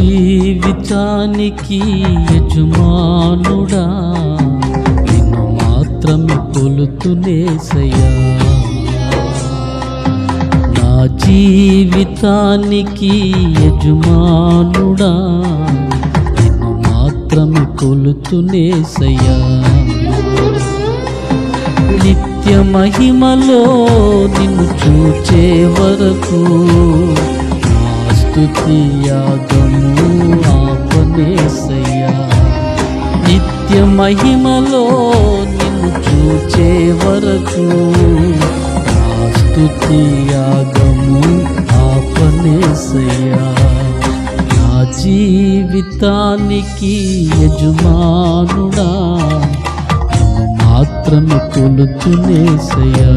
జీవితానికి యజమానుడా. నిన్ను మాత్రమే కొలుతునేసయ్యా నా జీవితానికి యజమానుడా. నిన్ను మాత్రమే కొలుతునేసయ్యా నిత్య మహిమలో నిన్ను చూచే వరకు యాగము ఆపనేసయ్యా నిత్య మహిమలో నిన్ను చూచే వరకు నా స్తుతి యాగము ఆపనేసయ్యా నా జీవితానికి యజమానుడా మాత్రమే కొలుచునేసయ్యా